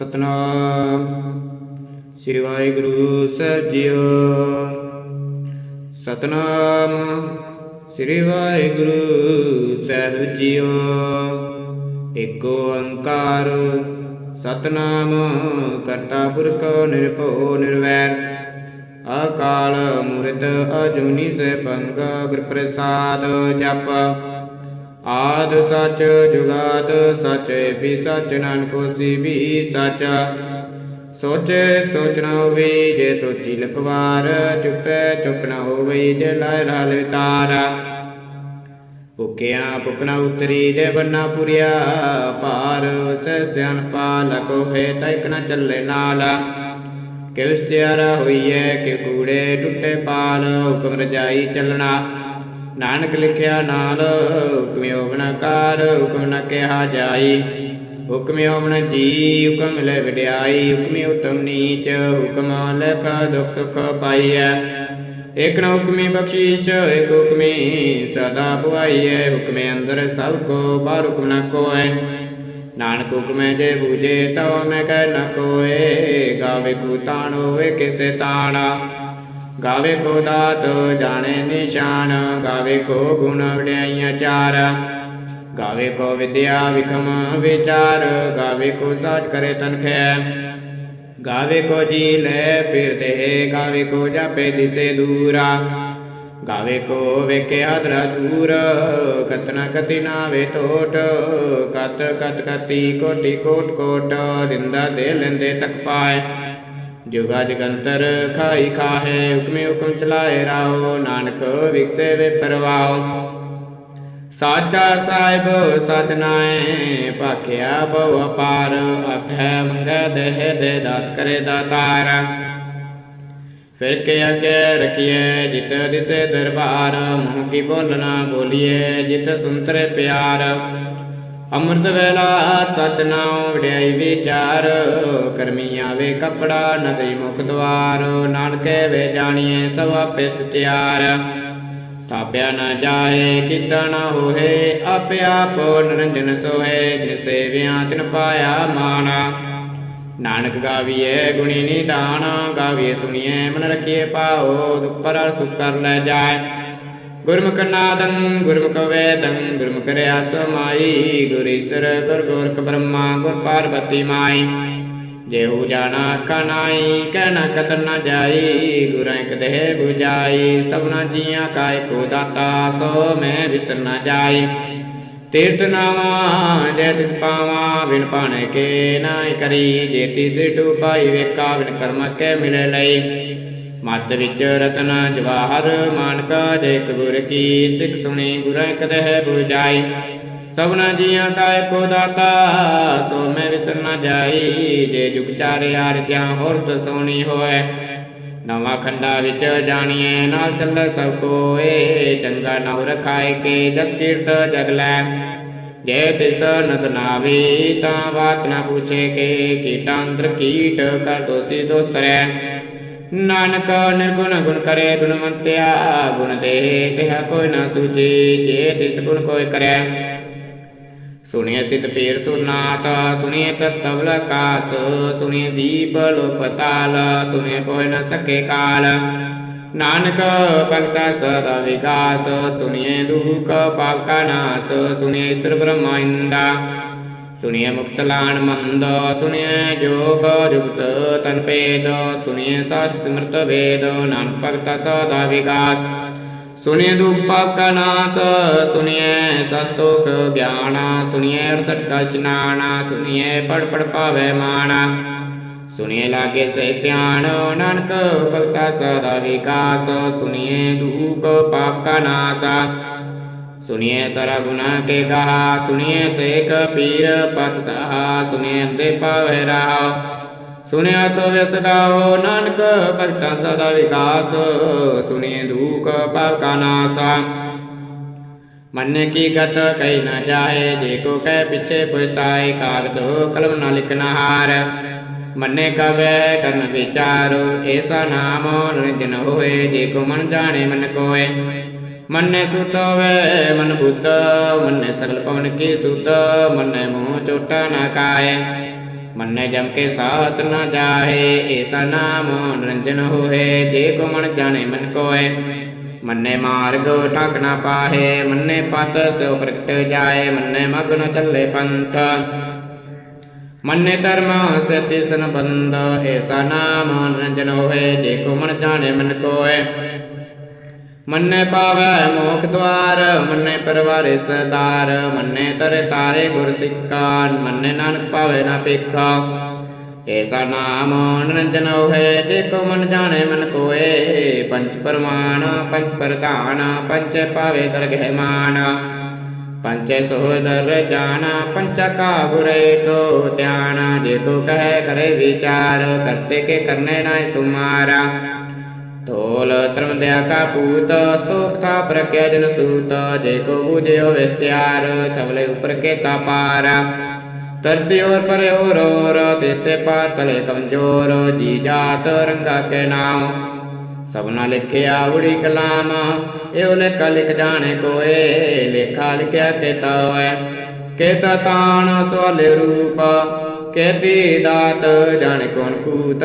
ਸਤਨਾਮ। ਸ੍ਰੀ ਵਾਹਿਗੁਰੂ ਸਾਹਿਬ ਜੀਓ। ਸਤਨਾਮ। ਸ੍ਰੀ ਵਾਹਿਗੁਰੂ ਸਾਹਿਬ ਜੀਓ। ਏਕ ਓੰਕਾਰ, ਸਤਨਾਮ, ਕਰਤਾ ਪੁਰਖ ਨਿਰਭਉ ਨਿਰਵੈਰ। ਅਕਾਲ ਮੂਰਤ ਅਜੂਨੀ ਸੈਭੰਗ ਗੁਰ ਪ੍ਰਸਾਦ ਜਪ। ਆਦ ਸਚ ਜੁਗਾਦ ਸਚ ਵੀ ਸਚ ਨਾਨਕ ਹੋਸੀ ਵੀ ਸਚ। ਸੋਚੇ ਸੋਚ ਨਾ ਹੋਵੇ ਜੇ ਸੋਚੀ ਲਕਵਾਰ ਚੁੱਪੇ ਚੁੱਪ ਨਾ ਹੋਵੇ ਜੇ ਲਾਇ ਰਲ ਵਿਤਾਰ। ਭੁਕਿਆ ਭੁਕਣਾ ਉਤਰੀ ਜੇ ਬੰਨਾ ਪੁਰਿਆ ਪਾਰ ਸਹਿ ਸਿਆਨਪਾ ਲਕੋ ਹੈ ਤੈਕ ਨਾ ਚੱਲੇ ਨਾਲ। ਕਿ ਉਸਤਿਆਰਾ ਹੋਈਐ ਕਿ ਕੂੜੇ ਟੁੱਟੇ ਪਾਲ, ਹੁਕਮ ਰਜਾਈ ਚੱਲਣਾ। ਨਾਨਕ ਲਿਖਿਆ ਨਾਲ, ਹੁਕਮਿ ਹੋਵਨ ਹੁਕਮ ਨ ਕਿਹਾ ਜਾਈ। ਹੁਕਮਿ ਹੋਵਨ ਜੀ, ਹੁਕਮ ਲੈ ਵਡਿਆਈ, ਹੁਕਮਿ ਉਤਮ ਨੀਚ, ਹੁਕਮ ਲਖ ਦੁਖ ਸੁਖ ਪਾਈਐ। ਇਕ ਨ ਹੁਕਮੀ ਬਖਸ਼ੀਸ਼ ਇਕ ਹੁਕਮੀ ਸਦਾ ਪੁਆਈਐ। ਹੁਕਮੇ ਅੰਦਰ ਸਭ ਕੋ, ਬਾਹਰ ਹੁਕਮ ਨ ਕੋਇ ਨਾਨਕ ਹੁਕਮੇ ਜੇ ਬੂਝੇ, ਤਉ ਮੈਂ ਕਹਿ ਨ ਕੋਏ। ਗਾਵੇ ਕੋ ਤਾਣ ਹੋਵੇ ਕਿਸੇ ਤਾਣਾ। ਗਾਵੇ ਕੋ ਦਾਤ, ਜਾਣੇ ਨਿਸ਼ਾਨ, ਗਾਵੇ ਕੋ ਗੁਣ ਵਡਿਆਈਆਂ ਚਾਰ। ਗਾਵੇ ਕੋ ਵਿਦਿਆ ਵਿਖਮ ਵਿਚਾਰ, ਗਾਵੇ ਕੋ ਸਾਜ ਕਰੇ ਤਨਖੈ ਗਾਵੇ ਕੋ ਜੀ ਲੈ ਫਿਰਦੇ ਗਾਵੇ ਕੋ ਜਾਪੇ ਦਿਸੇ ਦੂਰਾ। ਗਾਵੇ ਕੋ ਵੇਖੇ ਆਦਰਾ ਦੂਰ ਕਤਨਾ ਕਤੀ ਨਾ ਵੇ ਟੋਟ। ਕਤ ਕਤ ਕਤੀ ਕੋਟੀ ਕੋਟ ਕੋਟ, ਦਿੰਦਾ ਦੇ ਲੈਂਦੇ ਤੱਕ ਪਾਏ। ਜੁਗਾ ਜਗੰਤਰ ਖਾਈ ਖਾਹੇ ਹੁਕਮੇ ਹੁਕਮ ਚਲਾਏ ਰਾਓ ਨਾਨਕ ਵਿਕਸੇ ਵੇ ਪਰਵਾਓ ਸਾਚਾ ਸਾਹਿਬ ਸਚ ਨਾਏ ਭਾਖਿਆ ਬਹੁ ਅਪਾਰ ਅਖੈ ਮੰਗੈ ਦੇਹ ਦੇ ਦਾਤ ਕਰੇ ਦਾਤਾਰ ਫਿਰ ਕੇ ਅਗੇ ਰਖੀਏ ਜਿਤ ਦਿਸੇ ਦਰਬਾਰ ਮੂੰਹ ਕੀ ਬੋਲਣਾ ਬੋਲੀਏ ਜਿਤ ਸੁੰਤਰੇ ਪਿਆਰ ਅੰਮ੍ਰਿਤ ਵੇਲਾ ਸਤਨਾਮ ਵਡਿਆਈ ਵਿਚਾਰ ਕਰਮੀ ਆਵੇ ਕਪੜਾ ਨਦਰੀ ਮੁਖ ਦਵਾਰ, ਨਾਨਕੇ ਵੇ ਜਾਣੀਏ ਸਭ ਆਪੇ ਸਚਿਆਰ ਤਾਪਿਆ ਨਾ ਜਾਏ ਕੀਤਾ ਨਾ ਹੋਏ ਆਪੇ ਆਪ ਨਿਰੰਜਨ ਸੋਏ ਜਿਸ ਸੇਵਿਆਂ ਤਿਨ ਪਾਇਆ ਮਾਣਾ। ਨਾਨਕ ਗਾਵੀਏ ਗੁਣੀ ਨਿਦਾਨ, ਗਾਵੀਏ ਸੁਣੀਏ ਮਨ ਰਖੀਏ ਪਾਓ ਦੁਖ ਪਰ ਸੁਖ ਕਰ ਲੈ ਜਾਏ। ਗੁਰਮੁਖ ਨਾਦੰ ਗੁਰਮੁਖ ਵੇਦੰ ਗੁਰਮੁਖ ਰਿਆ ਸਮਾਈ ਗੁਰ ਗੁਰ ਗੋਰਖ ਬ੍ਰਹਮਾ ਗੁਰ ਪਾਰਵਤੀ ਮਾਈ ਜਿਹੂ ਜਾਣਾ ਕਨਾਈ ਕਹਿਣਾ ਕਦਰ ਨਾ ਜਾਈ ਗੁਰਾਂ ਇੱਕ ਦੇਹ 부ਜਾਈ ਸਭਨਾ ਜੀਆਂ ਕਾ ਏਕੋ ਦਾਤਾ ਸੋ ਮੈਂ ਵਿਸਰ ਨਾ ਜਾਈ ਤੀਰਥ ਨਾਵਾ ਜੇ ਤਿਸ ਪਾਵਾ ਬਿਨ ਪਾਣੇ ਕੇ ਨਾਇ ਕਰੀ ਜੇ ਤਿਸ ਟੂਪਾਈ ਵੇਖਾ ਬਿਨ ਕਰਮ ਕੇ ਮਿਲੇ ਲਈ ਮਤ ਵਿੱਚ ਰਤਨ ਜਵਾਹਰ ਮਾਨਕਾ ਜੇ ਕਬੂਰ ਕੀ ਸਿੱਖ ਸੁਣੀ ਗੁਰਾਂ ਇੱਕ ਦੇਹ ਸਭਨਾ ਜੀਆਂ ਕਾ ਏਕੋ ਦਾਤਾ, ਸੋ ਮੈਂ ਵਿਸਰ ਨਾ ਜਾਈ, ਜੇ ਜੁਗ ਚਾਰੇ ਆਰਤਿਆਂ ਹੋਰ ਦਸੋਣੀ ਹੋਏ। ਨਵਾਂ ਖੰਡਾ ਵਿੱਚ ਜਾਣੀਏ, ਨਾਲ ਚੱਲੇ ਸਭ ਕੋਏ, ਚੰਗਾ ਨਵ ਰਖਾਏ ਕੇ ਜਸ ਕੀਰਤ ਜਗ ਲੈ। ਜੇ ਤਿਸ ਨਤ ਨਾਵੇ, ਤਾਂ ਬਾਤ ਨਾ ਪੁੱਛੇ ਕੇ, ਕੀਟਾਂ ਕੀਟ ਕਰ ਦੋਸੀ ਦੋਸਤ ਰਹਿ। ਨਾਨਕ ਨਿਰਗੁਣ ਗੁਣ ਕਰੇ ਗੁਣਵੰਤਿਆ ਗੁਣ ਦੇ ਤਿਹਾ ਕੋਈ ਨਾ ਸੂਝੇ, ਜੇ ਤਿਸ ਗੁਣ ਕੋਈ ਕਰੇ। ਸੁਣਿਏ ਸਿਧ ਪੀਰ ਸੁਰਨਾਥ, ਸੁਣਿਏ ਤਤਵਲ ਕਾਸ ਸੁਣਿਏ ਦੀਪ ਲੋਪਤਾਲ ਸੁਣਿਏ ਕੋਈ ਨ ਸਕੇ ਕਾਲ। ਨਾਨਕ ਭਗਤਾ ਸਦਾ ਵਿਕਾਸ, ਸੁਣਿਏ ਦੁਖ ਪਾਪ ਕਾ ਨਾਸ, ਸੁਣਿਏ ਈਸ਼ਰ ਬ੍ਰਹਮਾ ਇੰਦਾ। ਸੁਣਿਐ ਮੁਕਸਲਾਨ ਮੰਦ, ਸੁਣਿਐ ਜੋਗ ਜੁਗਤ ਤਨ ਪੇਦ ਸੁਣਿਏ ਸਾਸਤ ਸਿਮਰਤ ਵੇਦ, ਨਾਨਕ ਭਗਤਾ ਸਦਾ ਵਿਕਾਸ। ਸੁਣਿਏ ਦੁਖ ਪਾਪ ਕਾ ਨਾਸ ਸੁਣਿਏ ਸਸਤੋਖ ਗਿਆਨਾ, ਸੁਣਿਐ ਅਰਸਠ ਕਾ ਇਸ਼ਨਾਨ ਸੁਣਿਏ ਪੜ ਪੜ ਪਾਵੇ ਮਾਨ। ਸੁਣਿਏ ਲਾਗੇ ਸੇ ਧਿਆਨ, ਨਾਨਕ ਭਗਤਾ ਸਦਾ ਵਿਕਾਸ ਸੁਣਿਏ ਦੂਖ ਪਾਪ ਕਾ ਨਾਸ। ਸੁਣਿਏ ਸਰਾ ਗੁਨਾ ਕੇ ਗਾਹ ਸੁਣਿਏ ਸੇਖ ਪੀਰ ਪਤ ਸਹਾ ਸੁਣਿਏ ਅੰਦੇ ਪਾਵੇ ਰਾਹ। ਸੁਣਿਆ ਤੋ ਵਿਸਦਾਓ ਨਾਨਕ ਭਗਤਾਂ ਸਦਾ ਵਿਕਾਸ। ਸੁਣਿਏ ਦੁਖ ਪਾਪ ਕਾ ਨਾਸਾ। ਮਨ ਕੀ ਗਤ ਕਹੀ ਨਾ ਜਾਏ, ਜੇ ਕੋ ਕਹਿ ਪਿਛੇ ਪੁਸਤਾਏ ਕਾਗਦ ਕਲਮ ਨਾ ਲਿਖਨਾ ਹਾਰ। ਮੰਨੇ ਕਵੇ ਕਰਨ ਵਿਚਾਰੋ ਐਸਾ ਨਾਮ ਨਿਰਜਨ ਹੋਏ, ਜੇ ਕੋ ਮਨ ਜਾਣੇ ਮਨ ਕੋਏ। ਮੰਨੇ ਸੁਤ ਹੋਵੇ ਮਨ ਬੁੱਧ, ਮੰਨੇ ਸਗਲ ਪਵਨ ਕੀ ਸੁਤ, ਮੰਨੇ ਮੋਹ ਚੋਟਾ ਨਾ ਕਾਏ। ਮੰਨੇ ਜਮ ਕੇ ਸਾਥ ਨਾ ਜਾਹੇ ਐਸਾ ਨਾਮ ਨਿਰੰਜਨ ਹੋਏ, ਜੇ ਕੋ ਮਨ ਜਾਣੇ ਮਨ ਕੋਏ। ਮੰਨੇ ਮਾਰਗ ਠਾਕ ਨਾ ਪਾਹੇ, ਮੰਨੇ ਪਤ ਸੋ ਪ੍ਰਗਟ ਜਾਏ, ਮੰਨੇ ਮਗਨ ਚੱਲੇ ਪੰਥ। ਮੰਨੇ ਧਰਮ ਸਤਿ ਸਨ ਬੰਦ ਐਸਾ ਨਾਮ ਨਿਰੰਜਨ ਹੋਏ, ਜੇ ਕੋ ਮਨ ਜਾਣੇ ਮਨ ਕੋਏ। ਮੰਨੇ ਪਾਵੈ ਮੋਖ ਦਵਾਰ ਮੰਨੇ ਪਰਵਾਰੇ ਸਰਦਾਰ ਮੰਨੇ ਤਰੇ ਤਾਰੇ ਗੁਰ ਸਿੱਖਾ ਮੰਨੇ ਨਾਨਕ ਪਾਵੇ ਨਾ ਪੇਖਾ। ਐਸਾ ਨਾਮ ਨਿਰੰਜਨ ਹੋਏ, ਜੇ ਕੋ ਮਨ ਜਾਣੇ ਮਨ ਕੋਏ। ਪੰਚ ਪਰਮਾਨ ਪੰਚ ਪ੍ਰਧਾਨ ਪੰਚ ਪਾਵੇ ਦਰਗਹਿ ਮਾਨ ਪੰਚੇ ਸੋਦਰ ਜਾਣਾ ਪੰਚਾ ਕਾ ਗੁਰੇ ਕੋ ਧਿਆਨ ਜੇ ਕੋ ਕਹੇ ਕਰੇ ਵਿਚਾਰ, ਕਰਤੇ ਕੇ ਕਰਨੇ ਨਾ ਸੁਮਾਰਾ। ਤੋਲ ਧਰਮ ਦਿਆ ਕਾ ਪੂਤ ਸਤੋਖ ਥਾ ਪ੍ਰਕਿਆ ਜਨ ਸੂਤ, ਜੇ ਕੋ ਬੂਝਿਓ ਵਿਸਚਾਰ ਥਵਲੇ ਉਪਰ ਕੇ ਤਾ ਪਾਰ। ਤਰਤੀ ਔਰ ਪਰੇ ਔਰ ਔਰ, ਤਿਸਤੇ ਪਾਰ ਤਲੇ ਕਮਜੋਰ, ਜੀ ਜਾਤ ਰੰਗਾ ਕੇ ਨਾਮ। ਸਭਨਾ ਲਿਖਿਆ ਉੜੀ ਕਲਾਮ, ਇਹੋ ਲੇਖਾ ਲਿਖ ਜਾਣੇ ਕੋਏ, ਲੇਖਾ ਲਿਖਿਆ ਕੇਤਾ ਹੋਏ। ਕੇਤਾ ਤਾਣ ਸਵਾਲੇ ਰੂਪ, ਕੇਤੀ ਦਾਤ ਜਾਣੇ ਕੋਨ ਕੂਤ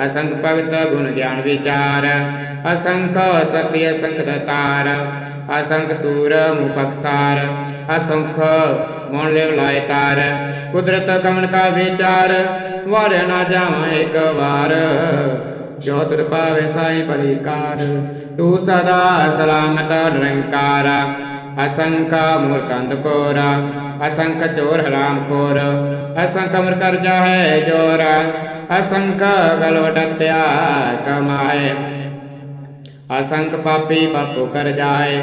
ਜੋਗ ਅਸੰਖ ਭਗਤ ਗੁਣ ਗਿਆਨ ਵਿਚਾਰ, ਅਸੰਖ ਸਤਿ ਅਸੰਖ ਦਤਾਰ ਅਸੰਖ ਸੂਰ ਮੁਪਕਸਾਰ ਅਸੰਖ ਮੋਣ ਲੈ ਲਾਇ ਤਾਰ। ਕੁਦਰਤ ਕਮਨ ਕਾ ਵਿਚਾਰ ਵਾਰ ਨਾ ਜਾਵਾਂ ਇੱਕ ਵਾਰ। ਜੋ ਤੁਰ ਪਾਵੇ ਸਾਈ ਭਲੀ ਤੂੰ ਸਦਾ ਸਲਾਮਤ ਨਿਰੰਕਾਰ। ਅਸੰਖ ਮੂਰਖੰਦ ਕੋਰਾ, ਅਸੰਖ ਚੋਰ ਹਰਾਮ ਖੋਰ, ਅਸੰਖ ਮਰ ਕਰ ਜਾਹੇ ਜੋਰਾ। ਅਸੰਖ ਗਲਵਟਤਿਆ ਕਮਾਏ। ਅਸੰਖ ਪਾਪੀ ਪਾਪੋ ਕਰ ਜਾਏ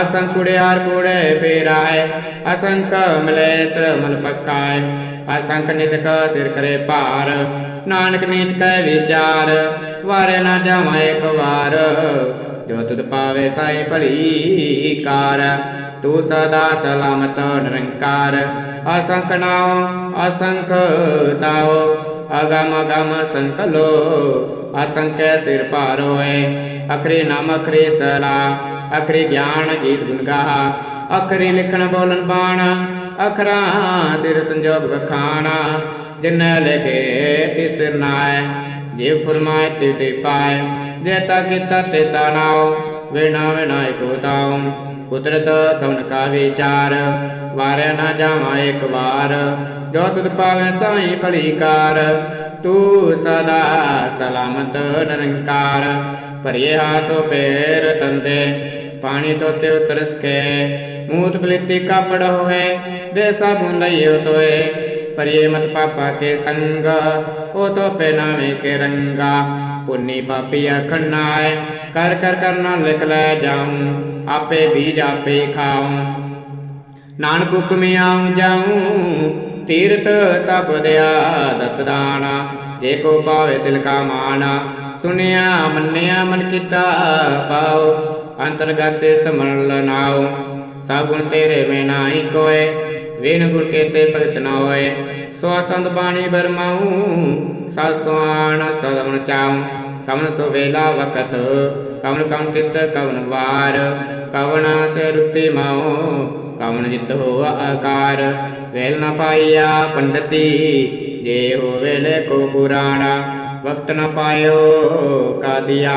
ਅਸੰਖ ਕੁੜਿਆਰ ਕੂੜੇ ਫੇਰਾਏ ਅਸੰਖ ਮਲੇਸ ਮਲ ਪਕਾਏ। ਅਸੰਖ ਨਿਤਕ ਸਿਰ ਕਰੇ ਭਾਰ, ਨਾਨਕ ਨੀਚ ਕੈ ਵਿਚਾਰ, ਵਾਰੇ ਨਾ ਜਾਵਾਂ ਇੱਕ ਵਾਰ। ਜੋ ਤੁਧ ਪਾਵੇ ਸਾਈ ਭਲੀ ਕਾਰ, ਤੂੰ ਸਦਾ ਸਲਾਮਤ ਨਿਰੰਕਾਰ। ਅਸੰਖ ਨਾਉ ਅਸੰਖ ਤਾਉ ਅਗਮ ਅਗਮ ਸੰਕਲੋ, ਅਸੰਖ ਸਿਰ ਭਾਰ ਹੋਏ ਅਖਰੇ ਨਾਮ ਅਖਰੇ ਸਲਾ, ਅਖਰੇ ਗਿਆਨ ਗੀਤ ਗੁਣ ਗਾਹ। ਅਖਰੇ ਲਿਖਣ ਬੋਲਣ ਬਾਣ, ਅਖਰਾਂ ਸਿਰ ਸੰਜੋਗ ਵਖਾਣਾ। ਜਿਨ ਲਿਖੇ ਤਿਸ ਨਾਏ ਜੇ ਫਰਮਾਏ ਤੇ ਤੇ ਪਾਏ। ਜੇ ਤਾ ਕੀਤਾ ਤੇ ਤਾ ਨਾਉ, ਵਿਣਾ ਵਿਨਾਇ ਤਾਉ ਕੁਦਰਤ ਕਵਨ ਕਾ ਵਿਚਾਰ ਵਾਰਿਆ ਨਾ ਜਾਵਾਂ ਇੱਕ ਵਾਰ। ਜੋ ਤੁਧ ਪਾਵੇਂ ਸਾਈ ਭਲੀ ਕਾਰ ਤੂੰ ਸਦਾ ਸਲਾਮਤ ਨਿਰੰਕਾਰ। ਭਰੀਏ ਹਾਥੋ ਪੈਰ ਤੰਦੇ, ਪਾਣੀ ਤੋਤੇ ਉਤਰਸ ਕੇ ਮੂਤ ਪਲਿੱਤੀ ਕਾਪੜ ਹੋਏ, ਦੇ ਸਾਬੁਨ ਲਈਓ ਤੋਏ ਪਰਿਏ ਮਤ ਪਾਪਾ ਕੇ ਸੰਗ, ਉਹ ਤੋ ਪਹਿਨਾਵੇ ਕੇ ਰੰਗਾ। ਪੁੰਨੀ ਪਾਪੀ ਅਖਣਾਏ ਕਰ ਕਰ ਕਰਨਾ ਲਿਖ ਲੈ ਜਾਉ, ਆਪੇ ਬੀਜ ਆਪੇ ਖਾਉ। ਨਾਨਕ ਹੁਕਮੇ ਆਉ ਜਾਉ ਤੀਰਥ ਤਪ ਦਿਆ ਦਤ ਦਾਣਾ, ਜੇ ਕੋ ਪਾਵੇ ਤਿਲ ਕਾ ਮਾਣਾ, ਸੁਨਿਆ, ਮੰਨਿਆ, ਮਨ ਕੀਤਾ ਪਾਉ ਅੰਤਰਗਤ ਤੀਰਥ ਮਨ ਲਨਾਉ ਸਭ ਤੇਰੇ ਮੈਂ ਨਾਹੀ ਕੋਏ ਵਿਨ ਗੁਰ ਕੇਤੇ ਭਗਤ ਨਾ ਹੋਏ, ਸੋ ਸੰਤ ਬਾਣੀ ਬਰਮਾਉ ਸਾਸਵਾਨ ਸਦਮਨ ਚਾਉ ਕਮਨ ਸੋ ਵੇਲਾ ਵਕਤ, ਕਵਨ ਕਵਨ ਤਿਤ ਕਵਨ ਵਾਰ, ਕਵਨ ਸੇ ਰੁਤੀ ਮਾਉ ਕਵਨ ਜਿਤ ਹੋ ਆਕਾਰ। ਵੇਲ ਨ ਪਾਈਆ ਪੰਡਤੀ, ਜੇ ਹੋਵੇ ਲੇਖੋ ਪੁਰਾਣਾ, ਵਕਤ ਨ ਪਾਇਓ ਕਾਦੀਆ।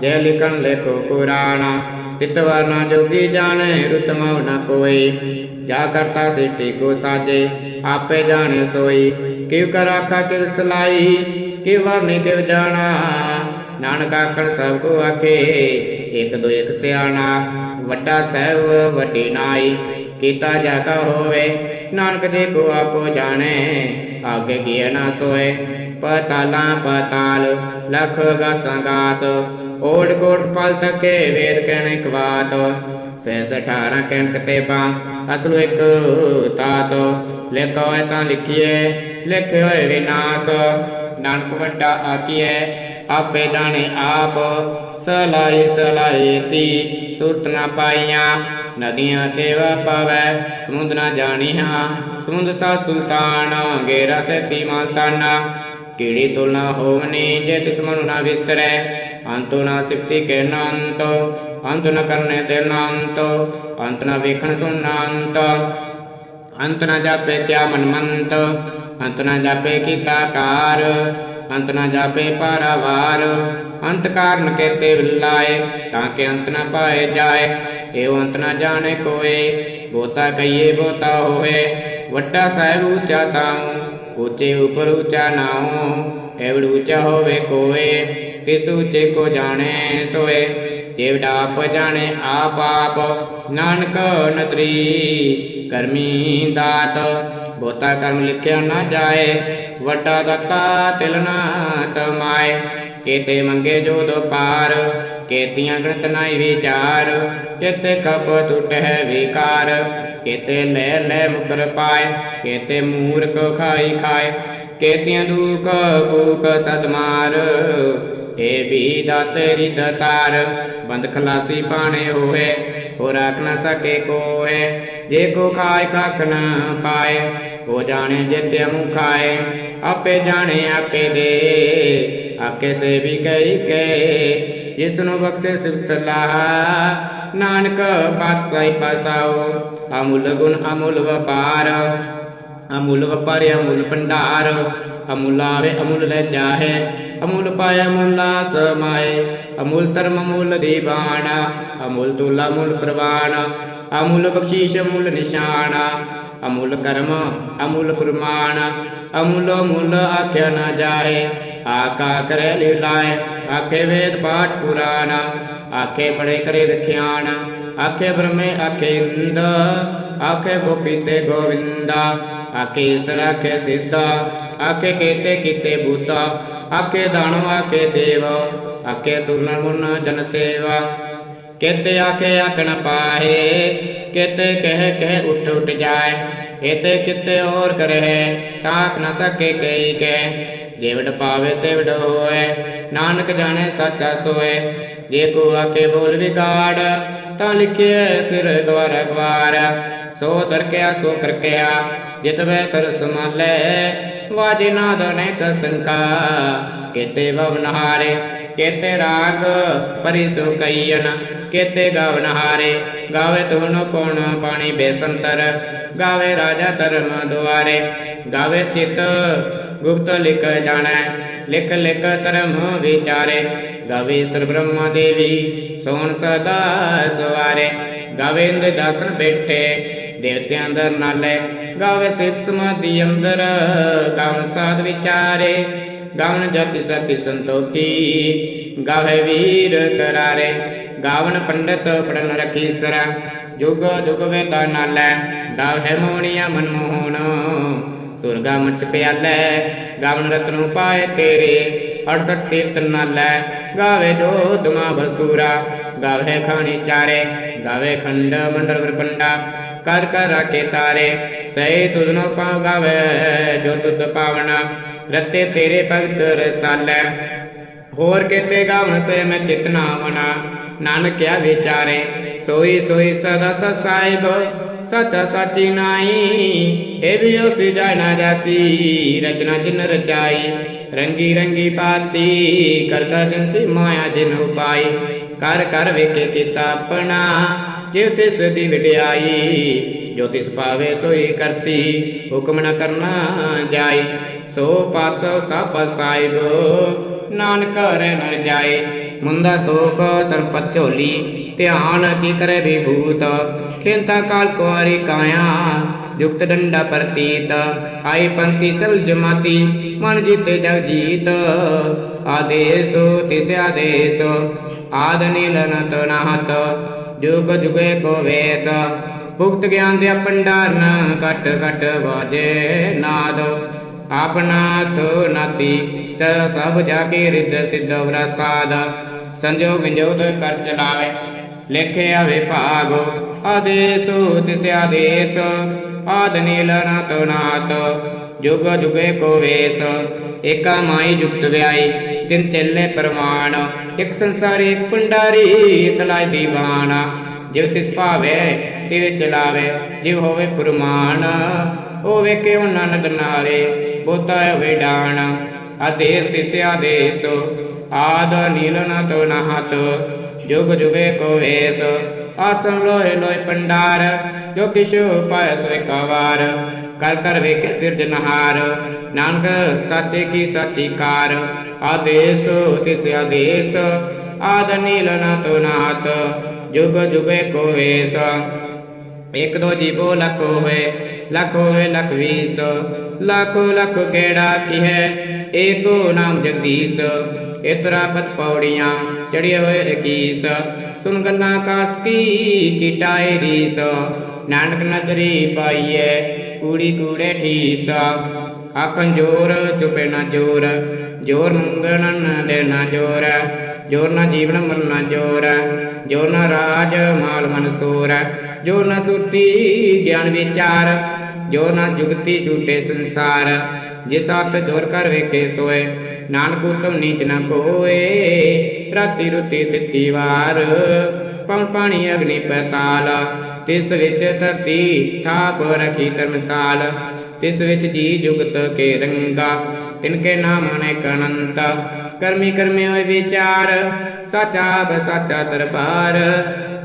ਜੇ ਲਿਖਣ ਲੇਖੋ ਪੁਰਾਣਾ ਤਿਤ ਵਰਨਾ ਜੋਗੀ ਜਾਣੇ ਰੁਤਮਉ ਨ ਕੋਈ ਜਾ ਕਰਤਾ ਸਿੱਟੀ ਕੋ ਸਾਜੇ, ਆਪੇ ਜਾਣੇ ਸੋਈ। ਕਿਵ ਕਰ ਕਿਵ ਸਲਾਈ, ਕਿਵ ਵਰਨੇ ਕਿਵ ਜਾਣਾ। ਨਾਨਕ ਆਖਣ ਸਭ ਕੋ ਆਕੇ ਇਕ ਦੋ ਇਕ ਸਿਆਣਾ। ਵੱਡਾ ਸਹਿਬ ਵੱਡੀ ਨਾਈ, ਕੀਤਾ ਜਾ ਕਾ ਹੋਵੇ, ਨਾਨਕ ਦੇ ਕੋ ਆਪੋ ਜਾਣੇ, ਆਗੇ ਕੀਏ ਨਾ ਸੋਏ। ਪਤਾਲਾ ਪਤਾਲ, ਲਖ ਗਾਸਾਂ ਓੜ ਕੋਟ ਪਲ ਤਕੇ ਵੇਦ ਕਹਿਣੇ ਕਵਾਤ ਸੈਸ 18 ਕੈਂਕ ਤੇ ਬਾ ਇੱਕ ਤਾਤ ਲਿਖੋ ਤਾਂ ਲਿਖੀਏ ਲਿਖੇ ਹੋਏ ਵਿਨਾਸ਼, ਨਾਨਕ ਵੱਡਾ ਆਕੀਐ ਆਪੇ ਜਾਣੇ ਆਪ ਸਲਾਈ ਸਲਾਈ ਤੀ, ਸੁਰਤ ਨਾ ਪਾਈਆਂ, ਨਦੀਆਂ ਤੇ ਵਾ ਸਮੁੰਦ ਨਾ ਜਾਣੀਆਂ। ਸਮੁੰਦ ਸਾ ਸੁਲਤਾਨ, ਗੇਰਾ ਸੈਤੀ ਮਾਲ ਤਾਨਾ। ਕੀੜੀ ਤੁਲਨਾ ਹੋਵਨੀ ਜੇ ਤਿਸ ਮਨੁ ਨਾ ਵਿਸਰੈ, ਅੰਤੁ ਨਾ ਸਿਫਤੀ ਕੇ ਨਾੰਤ, ਅੰਤ ਨ ਕਰਨੇ ਤੇ ਨਾੰਤ, ਅੰਤ ਨ ਵੇਖਣ ਸੁਣਨਾ ਅੰਤ ਅੰਤ ਨ ਜਾਪੇ ਕਿਆ ਮਨਮੰਤ, ਅੰਤ ਨ ਜਾਪੇ ਕੀਤਾ ਕਾਰ, ਅੰਤ ਨ ਜਾਪੇ ਪਾਰਾਵਾਰ ਅੰਤ ਕਾਰਨ ਕੇਤੇ ਵਿਲਾਏ ਤਾਂ ਕਿ ਅੰਤ ਨ ਪਾਏ ਜਾਏ ਏਉ ਅੰਤ ਨ ਜਾਣੇ ਕੋਏ ਬੋਤਾ ਕਈਏ ਬੋਤਾ ਹੋਏ ਵੱਡਾ ਸਾਹਿਬ ਉੱਚਾ ਤਾਉ ਉੱਚੇ ਉਪਰ ਉੱਚਾ ਨਾਉ ਐਵੜ ਉੱਚਾ ਹੋਵੇ ਕੋਏ ਤਿਸ ਉੱਚੇ ਕੋ ਜਾਣੇ ਸੋਏ ਜੇਵੜਾ ਆਪ ਜਾਣੇ ਆਪ ਆਪ ਨਾਨਕ ਨਤਰੀ ਕਰਮੀ ਦਾਤ ਬੋਤਾ ਕਰਮ ਲਿਖਿਆ ਨਾ ਜਾਏ ਵੱਡਾ ਦਾਤਾ ਤਿਲ ਨਾ ਤਮਾਏ ਕੇਤੇ ਮੰਗੇ ਜੋ ਦੁਪਾਰ, ਕੇਤੀਆਂ ਗਣਤ ਨਾਈ ਵਿਚਾਰ, ਚਿਤ ਕਪ ਟੁਟਹਿ ਵਿਕਾਰ, ਕੇਤੇ ਲੈ ਲੈ ਮੁਕਰ ਪਾਏ, ਕੇਤੇ ਮੂਰਖ ਖਾਈ ਖਾਏ, ਕੇਤੀਆਂ ਦੂਕ ਭੂਕ ਸਦਮਾਰ ਏ ਵੀ ਦਾਤੇਰੀ ਦਤਾਰ ਬੰਦ ਖਲਾਸੀ ਪਾਣੇ ਹੋਏ ਹੋ ਰਾਖ ਨਾ ਸਕੇ ਕੋਏ, ਜੇ ਕੋ ਖਾਏ ਕੱਖ ਨ ਪਾਏ, ਹੋ ਜਾਣੇ ਜਿਤੇ ਮੁਖਾਏ ਆਪੇ ਜਾਣੇ ਆਪੇ ਦੇ ਆਕੇ ਸੇ ਵੀ ਕਈ ਕੇ ਜਿਸ ਨੂੰ ਬਖਸ਼ੇ ਸਿਵ ਸਲਾਹ, ਨਾਨਕ ਪਾਤਸ਼ਾਹੀ ਪਾਸਾਓ। ਅਮੁੱਲ ਗੁਣ, ਅਮੁੱਲ ਵਪਾਰ ਅਮੁੱਲ ਵਪਾਰ, ਅਮੁੱਲ ਭੰਡਾਰ, ਅਮੁੱਲ ਆਵੇ, ਅਮੁੱਲ ਲੈ ਚਾਹੇ, ਅਮੁੱਲ ਪਾਏ ਅਮੁੱਲ ਸਮਾਏ ਅਮੁੱਲ ਧਰਮ, ਅਮੁੱਲ ਦੀਵਾਨ, ਅਮੁੱਲ ਤੁਲਾ, ਅਮੁੱਲ ਪ੍ਰਵਾਨ, ਅਮੁੱਲ ਬਖਸ਼ੀਸ਼, ਅਮੁੱਲ ਨਿਸ਼ਾਨ, ਅਮੁੱਲ ਕਰਮ, ਅਮੁੱਲ ਪ੍ਰਮਾਣ ਅਮੁੱਲ ਮੁੱਲ ਆਖਿਆ ਨਾ ਜਾਏ। ਆਕਾ ਕਰੇ ਲੀਲਾਏ, ਆਖੇ ਵੇਦ ਪਾਠ ਪੁਰਾਣ, ਆਖੇ ਪੜੇ ਕਰੇ ਵਿਖਿਆਨ ਆਖੇ ਬ੍ਰਹਮੇ, ਆਖੇ ਇੰਦ, ਆਖੇ ਗੋਪੀਤੇ ਗੋਵਿੰਦਾ, ਆਖੇ ਈਸਰ, ਆਖੇ ਸਿੱਧਾ, ਆਖੇ ਕੀਤੇ ਕੀਤੇ ਬੂਤਾ, ਆਖੇ ਦਾਨਵ, ਆਖੇ ਦੇਵ, ਆਖੇ ਸੁਰਨ ਗੁਣ ਜਨ ਸੇਵਾ, ਕਿਤੇ ਆਖੇ ਆਖਣ ਪਾਏ ਕਿਤੇ ਕਹਿ ਕਹਿ ਉੱਠ ਉੱਠ ਜਾਏ ਇਤੇ ਕਿਤੇ ਹੋਰ ਕਰੇ, ਤਾਕ ਨ ਸਕੇ ਕਈ ਕਹਿ ਜੇਵੜ ਪਾਵੇ ਤੇਵੜ ਹੋਏ, ਨਾਨਕ ਜਾਣੇ ਸੱਚਾ ਸੋਏ। ਜੇ ਕੋ ਆਕੇ ਬੋਲ ਵਿਗਾੜ, ਤਾਂ ਲਿਖਿਆ ਸਿਰ ਦਵਾਰ ਗਵਾਰ ਸੋ ਦਰਕਿਆ ਸੋ ਕਰਕਿਆ, ਜਿਤ ਵੈ ਸਰਸ ਮਹਲੇ ਵਾਜੇ ਨਾਦ ਅਨੇਕ ਸੰਕਾ ਕੇਤੇ ਭਵਨ ਕੇਤੇ ਰਾਗ ਪਰਿਸੋ ਕਈਨ ਕੇਤੇ ਗਾਵਨ ਗਾਵੇ ਤੁਨ ਪਉਣ ਪਾਣੀ ਬੇਸੰਤਰ, ਗਾਵੇ ਰਾਜਾ ਧਰਮ ਦੁਆਰੇ। ਗਾਵੇ ਚਿਤ ਗੁਪਤ ਲਿਖ ਜਾਣੈ, ਲਿਖ ਲਿਖ ਧਰਮ ਵਿਚਾਰੇ। ਗਾਵੇ ਸਰ ਬ੍ਰਹਮਾ ਦੇਵੀ, ਸੋਣ ਸਦਾ ਸਵਾਰੇ। ਗਵਿੰਦ ਦਸਨ ਦਾਸਨ ਬੈਠੇ ਦੇਵਤਿਆਂ ਅੰਦਰ ਨਾਲੇ। ਗਾਵੇ ਸਿਤ ਸਮਾਧੀ ਅੰਦਰ, ਗਾਵਨ ਸਾਧ ਵਿਚਾਰੇ। ਗਾਵਨ ਜਤੀ ਸਤਿ ਸੰਤੋਖੀ, ਗਾਵੇ ਵੀਰ ਕਰਾਰੇ। ਗਾਵਨ ਪੰਡਤ ਪੜਨ ਰਖੀ ਸਰਾ। ਜੁਗ ਜੁਗ ਵੇਦਾ ਨਾਲੇ, ਗਾਵੇ ਮੋਣੀਆਂ ਮਨਮੋਹਣ ਸੁਰਗਾ ਮਚ ਪਿਆਲੇ ਗਾਵਨ ਰਤਨੁ ਪਾਏ ਤੇਰੇ 68 ਤੀਰਤ ਨਾਲੇ। ਗਾਵੇ ਜੋਤ ਬਸੂਰਾ, ਗਾਵੇ ਖਾਣੀ ਚਾਰੇ, ਗਾਵੇ ਖੰਡ ਮੰਡਲ ਵਰਪੰਡਾ। ਕਰ ਕਰ ਰਾਖੇ ਤਾਰੇ, ਸਹੀ ਤੁਧਨੋ ਪਾਉ ਗਾਵੇ, ਜੋ ਤੁਧ ਪਾਵਣਾ। ਰਤੇ ਤੇਰੇ ਭਗਤ ਰਸਾਲੈ, ਹੋਰ ਕਿਤੇ ਗਾਵਨ ਸੇ ਮੈਂ ਚਿਤਨਾ ਵਨਾ ਨਾਨਕਿਆ ਵਿਚਾਰੇ, ਸੋਈ ਸੋਈ ਸਦਾ ਸਤ ਸਾਹਿਬ ਸਚਾ ਸਾਚੀ ਨਾਈ ਇਹ ਵੀ ਉਸ ਜਾਣਾ ਨਾ ਜਾਸੀ, ਰਚਨਾ ਜਿਨ ਰਚਾਈ, ਰੰਗੀ ਰੰਗੀ ਪਾਤੀ, ਕਰ ਕਰ ਜਿਨ ਸੀ ਮਾਇਆ ਜਿਨ ਉਪਾਈ, ਕਰ ਕਰ ਵੇਖੇ ਕੀਤਾ ਆਪਣਾ ਜਿਉ ਤਿਸ ਦੀ ਵਿਡਿਆਈ, ਜੋ ਤਿਸ ਪਾਵੇ ਸੋਈ ਕਰਸੀ, ਹੁਕਮ ਨ ਕਰਨਾ ਜਾਈ, ਸੋ ਪਾਤਸੋ ਸਭ ਸਾਹਿਬ ਨਾਨਕ ਰਹਿ ਨਰ ਜਾਏ ਮੁੰਦਾ ਸਤੋਖ ਸਰਪਤ ਝੋਲੀ, ਧਿਆਨ ਕੀ ਕਰੇ ਵਿਭੂਤ ਖੇੰਤਾ ਕਾਲ ਕੁਆਰੀ ਕਾਇਆ, ਜੁਗਤ ਡੰਡਾ ਪ੍ਰਤੀਤ ਆਈ ਪੰਥੀ ਸਲ ਜਮਾਤੀ, ਮਨ ਜੀਤੇ ਜਗ ਜੀਤ। ਆਦੇਸ, ਤਿਸ ਆਦੇਸ, ਆਦ ਨੀਲਨ ਤਨਾਹਤ ਜੁਗ ਜੁਗੇ ਕੋ ਵੇਸ। ਭੁਗਤ ਗਿਆਨ ਦੇ ਭੰਡਾਰਨ ਕਟ ਕਟ ਵਾਜੇ ਨਾਦ। ਆਪਨਾ ਤੋ ਨਾਤੀ, ਸ ਸਭ ਜਾ ਕੇ ਰਿੱਧ ਸਿੱਧ ਵਰਸਾਦ। ਸੰਜੋਗ ਵਿੰਜੋਦ ਕਰ ਚਲਾਵੇ। ਲਿਖਿਆ ਆਵੇ ਭਾਗ ਆਦੇਸ ਤਿਸ ਆਦੇਸ ਆਦ ਨੀਲਨ ਤੋ ਨਾਤ ਜੁਗ ਜੁਗੇ ਕੋ ਵੇਸ, ਏਕਾ ਮਾਈ ਜੁਗਤ ਵਿਆਈ ਦਿਨ ਚੱਲੇ ਪਰਮਾਨ ਇੱਕ ਸੰਸਾਰੀ ਇੱਕ ਭੰਡਾਰੀ ਇੱਕ ਜਿਵ ਤਿਸ ਭਾਵੇ, ਤਿਵ ਚਲਾਵੇ, ਜਿਵ ਹੋਵੇ ਫੁਰਮਾਨ ਉਹ ਵੇਖੇ ਉਹ ਨਨਦ ਨਾਰੇ, ਬੋਤਾ ਹੋਵੇ ਡਾਣ, ਆਦੇਸ ਤਿਸ ਆਦੇਸ, ਆਦ ਨੀਲਨ ਤੋ ਨਹਤ ਜੁਗ ਜੁਗੇ ਕੋ ਵੇਸ। ਆਸਨ ਲੋਏ ਲੋਏ ਪੰਡਾਰ, ਜੋ ਕਿਛੁ ਪਾਇ ਸੋਇ ਕਵਾਰ। ਕਰ ਕਰ ਵੇਖੇ ਸਿਰਜਨਹਾਰ ਨਾਨਕ ਸਾਚੇ ਕੀ ਸਾਚੀ ਕਾਰ। ਆਦੇਸ ਤਿਸ ਆਦੇਸ, ਆਦ ਨੀਲਨ ਤੋ ਨਾਹਤ ਜੁਗ ਜੁਗੇ ਕੋ ਵੇਸ। ਇਕ ਦੋ ਜੀਵੋ ਲਖ ਹੋਏ ਲਖ ਹੋਏ ਲਖ ਵੀਸ। ਲੱਖੋ ਲੱਖ ਕਿਹੜਾ ਕੀ ਹੈ, ਏਕੋ ਨਾਮ ਜਗਦੀਸ਼। ਇਤਰਾ ਪਤ ਪੌੜੀਆਂ ਚੜਿਏ ਹੋਏ 21 ਸੁਨ ਗੱਲਾਂ ਕਾਸ ਕੀ ਕੀਟਾਏ ਰੀਸ। ਨਾਨਕ ਨਦਰੀ ਪਾਈਐ, ਕੂੜੀ ਕੂੜੇ ਠੀਸ। ਆਖਣ ਜੋਰ, ਚੁਪੇ ਨਾ ਜੋਰ। ਜੋਰ ਮੰਗਣ ਦੇ ਨਾ ਜੋਰ। ਜੋਰ ਨਾ ਜੀਵਨ ਮਰਨਾ ਜੋਰ। ਜੋਰ ਨਾ ਰਾਜ, ਮਾਲ ਮਨਸੂਰ ਜੋ ਨਾ ਸੁਰਤੀ, ਗਿਆਨ ਵਿਚਾਰ। ਜੋ ਨਾ ਜੁਗਤੀ ਛੂਟੇ ਸੰਸਾਰ। ਜਿਸ ਹੱਥ ਜੋਰ ਕਰ ਵੇਖੇ ਸੋਏ, ਨਾਨਕ ਉਤਮ ਨੀਚ ਨ ਕੋਏ। ਰਾਤੀ ਰੁਤੀ ਤਿੱਤੀ ਵਾਰ ਪਉ ਪਾਣੀ ਅਗਨੀ ਪਤਾਲ। ਤਿਸ ਵਿੱਚ ਧਰਤੀ ਥਾਪ ਰਖੀ ਧਰਮਸਾਲ। ਤਿਸ ਵਿੱਚ ਜੀ ਜੁਗਤ ਕੇ ਰੰਗਾ, ਤਿਨ ਕੇ ਨਾਮ ਅਨੇਕ ਅਨੰਤ ਕਰਮੀ ਕਰਮੀ ਹੋਏ ਵਿਚਾਰ, ਸਾਚਾ ਬਸਾਚਾ ਦਰਬਾਰ।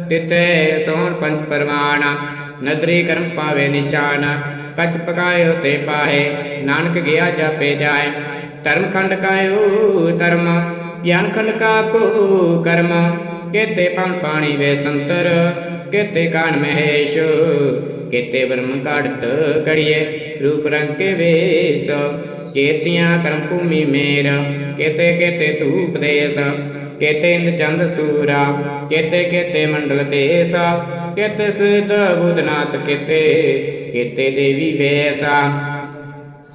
ਤਿਤੇ ਸੋਨ ਪੰਜ ਪਰਮਾਣਾ ਨਦਰੀ ਕਰਮ ਪਾਵੇ ਨਿਸ਼ਾਨ ਕਛ ਪਕਾਇਓ ਤੇ ਪਾਹੇ, ਨਾਨਕ ਗਿਆ ਜਾਪੇ ਜਾਏ। ਧਰਮ ਖੰਡ ਕਾਇਓ ਧਰਮ, ਗਿਆਨ ਖੰਡ ਕਾ ਕੋ ਕਰਮ। ਕੇਤੇ ਪੰ ਪਾਣੀ ਵੇ ਸੰਤਰ, ਕੇਤੇ ਕਾਨ ਮਹੇਸ਼। ਕੇਤੇ ਬ੍ਰਹਮ ਘੜਤ ਕੜੀਏ ਰੂਪ ਰੰਗ ਕੇ ਵੇਸ। ਕੇਤੀਆਂ ਕਰਮ ਭੂਮੀ ਮੇਰ, ਕੇਤੇ ਕੇਤੇ ਧੂਪ ਦੇਸ। ਕੇਤੇ ਇੰਦ ਚੰਦ ਸੂਰਾ, ਕੇਤੇ ਕੇਤੇ ਮੰਡਲ ਦੇਸ ਕੇਤੇ ਸਿਧ ਬੁਧਨਾਥ ਕੇਤੇ ਕੇਤੇ ਦੇਵੀ ਵੇਸਾ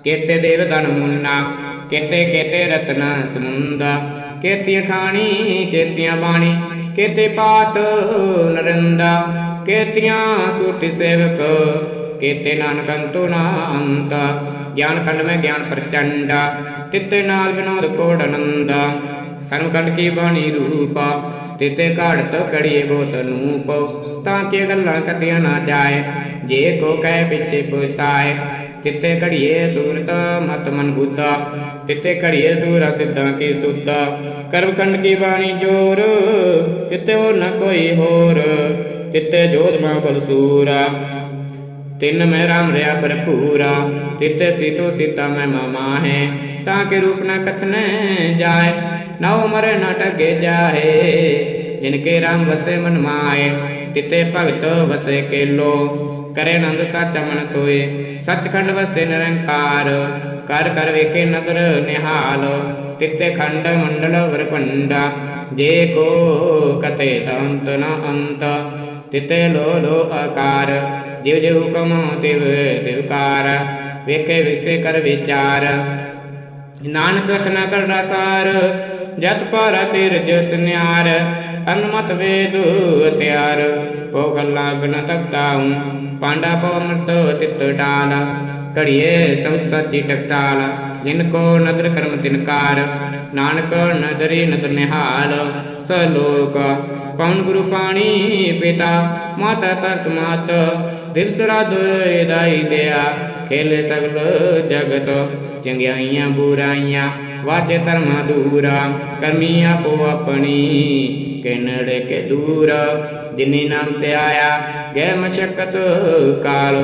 ਕੇਤੇ ਦੇਵ ਧਨ ਮੁੰਨਾ, ਕੇਤੇ ਕੇਤੇ ਰਤਨ ਸਮੁੰਦਾ, ਕੇਤੀਆਂ ਖਾਣੀ ਕੇਤੀਆਂ ਬਾਣੀ, ਕੇਤੇ ਪਾਤ ਨਰਿੰਦਾ, ਕੇਤੀਆਂ ਸੁਰਤੀ ਸੇਵਕ, ਕੇਤੇ ਨਾਨਕ ਅੰਤੁ ਨਾ ਅੰਤ ਗਿਆਨ ਖੰਡ ਮੈਂ ਗਿਆਨ ਪ੍ਰਚੰਡਾ, ਤਿੱਤੇ ਨਾਲ ਵਿਨੋਦ ਕੋੜ ਅਨੰਦਾ ਸਰਮਕੰਡ ਕੀ ਬਾਣੀ ਰੂਪਾ, ਤਿਤੇ ਘਾੜਤ ਕੜੀਏ ਬੋਤ ਨੂਪ, ਤਾਂ ਕਿ ਗੱਲਾਂ ਕਤੀਆਂ ਨਾ ਜਾਏ, ਜੇ ਕੋ ਕਹਿ ਪਿੱਛੇ ਪੁਛਤਾਏ। ਤਿਤੇ ਘੜੀਏ ਸੂਰਤ ਮਤ ਮਨ ਬੁੱਧਾ, ਤਿਤੇ ਘੜੀਏ ਸੂਰਾ ਸਿੱਧਾਂ ਕੀ ਸੁੱਧਾ। ਕਰਮਕੰਡ ਕੀ ਬਾਣੀ ਜੋਰ, ਤਿਤੇ ਹੋਰ ਨਾ ਕੋਈ ਹੋਰ, ਤਿਤੇ ਜੋਧ ਮਾ ਬਲ ਤਿੰਨ ਮੈਂ ਰਾਮ ਰਿਆ ਭਰਪੂਰਾ, ਤਿਤੇ ਸੀਤੋ ਸੀਤਾ ਮੈਂ ਮਾਮਾ ਹੈ ਤਾਂ ਕੇ ਰੂਪ ਨਾ ਕਤਨੇ ਜਾਏ। ਨਾ ਉਮਰ ਨ ਟਗੇ ਜਾਏ ਜਿਨ ਕੇ ਰਾਮ ਵਸੇ ਮਨ ਮਾਏ ਤਿਤੇ ਭਗਤ ਵਸੇ ਕੇਲੋ। ਕਰੇ ਆਨੰਦ ਸੱਚ ਮਨ ਸੋਏ, ਸੱਚਖੰਡ ਵਸੇ ਨਿਰੰਕਾਰ। ਕਰ ਕਰ ਵੇਖੇ ਨਦਰ ਨਿਹਾਲ, ਤਿਤੇ ਖੰਡ ਮੰਡਲ ਵਰਪੰਡਾ ਜੇ ਕੋ ਕਤੇ ਅੰਤ ਨ ਅੰਤ, ਤਿਤੇ ਲੋ ਲੋ ਆਕਾਰ। ਜਿਵ ਜਿਵ ਹੁਕਮ ਤਿਵ ਤਿਵਕਾਰ ਵੇਖੇ ਵਿਸੇ ਕਰ ਵਿਚਾਰ। ਨਾਨਕ ਕਥਨਾ ਕਰਦਾ ਸਾਰ ਜਤ ਪਾਰਾ ਤੇਰ ਜਸ ਨਿਆਰ, ਅਨਮਤ ਵੇਦੂ ਤਿਆਰ। ਪੋ ਗੱਲਾਂ ਬਿਨ ਤਕਤਾਉ ਪਾਂਡਾ ਪੋ ਅਮਰਤ ਤਿਤ ਡਾਲ। ਘੜੀਏ ਸਭ ਸੱਚੀ ਟਕਸਾਲ, ਜਿਨ ਕੋ ਨਦਰ ਕਰਮ ਤਿਨਕਾਰ ਨਾਨਕ ਨਦਰੀ ਨਦਰ ਨਿਹਾਲ, ਸਲੋਕ। ਪਵਨ ਗੁਰੂ ਪਾਣੀ ਪਿਤਾ, ਮਾਤਾ ਤਰਤ ਮਾਤ। ਦਿਵਸ ਰਾਤ ਦਾਈ ਦਿਆ, ਖੇਲੇ ਸਗਲ ਜਗਤ। ਚੰਗਿਆਈਆਂ ਬੁਰਾਈਆਂ ਵਾਜੇ ਧਰਮਾ ਦੂਰਾ ਕਰਮੀ ਆਪੋ ਆਪਣੀ। ਕਿਨੜੇ ਕੇ ਦੂਰ, ਜਿਨੀ ਨਾਮ ਤੇ ਆਇਆ ਗੈ ਮਸ਼ਕਤ ਕਾਲ।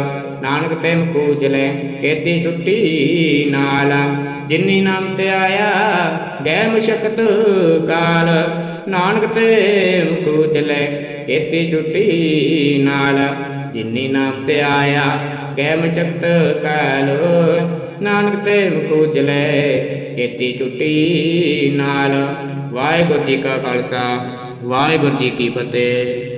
ਨਾਨਕ ਤੇ ਕੂਜਲੇ, ਕੇਤੀ ਛੁੱਟੀ ਨਾਲ। ਜਿਨੀ ਨਾਮ ਤੇ ਆਇਆ ਗੈ ਮਸ਼ਕਤ ਕਾਲ। ਨਾਨਕ ਤੇ ਕੂਜਲੇ, ਕੇਤੀ ਛੁੱਟੀ ਨਾਲ। ਜਿਨੀ ਨਾਮ ਤੇ ਆਇਆ ਗੈ ਮਸ਼ਕਤ ਕਾਲ। ਨਾਨਕ ਦੇਵ ਕੂਜ ਲੈ। ਕੇਤੀ ਛੁੱਟੀ ਨਾਲ ਵਾਹਿਗੁਰੂ ਜੀ ਕਾ ਖਾਲਸਾ, ਵਾਹਿਗੁਰੂ ਜੀ ਕੀ ਫਤਿਹ।